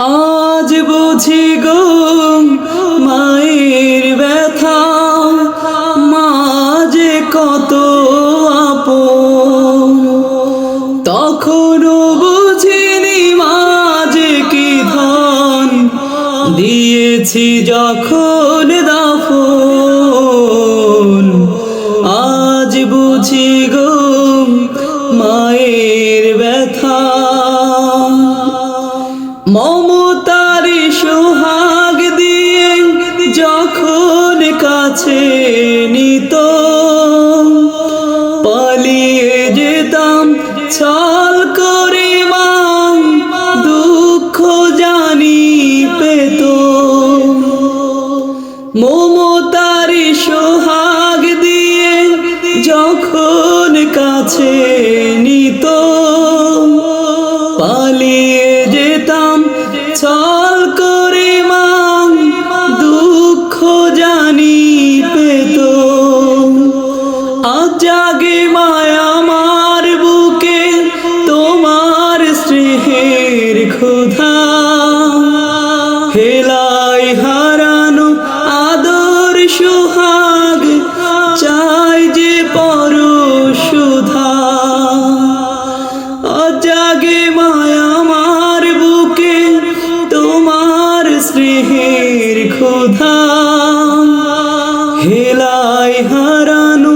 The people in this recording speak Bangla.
আজ বুঝি গো মায়ের ব্যথা। মাঝে কত আপন। তখনও বুঝিনি মাঝে কি ধন। দিয়েছি যখন দাফন। আজ বুঝি গো মায়ের মমতার সোহাগ দিয়ে যখন কাছে নিত, পালিয়ে যেতাম, ছল করে মা দুঃখ জানি পেত। মমতার সোহাগ দিয়ে যখন কাছে হেলাই হারানো আদর সোহাগ, চাই যে পর সুধা অজাগে মায়া আমার বুকে, তোমার স্নেহের ক্ষুধা। হেলাই হারানো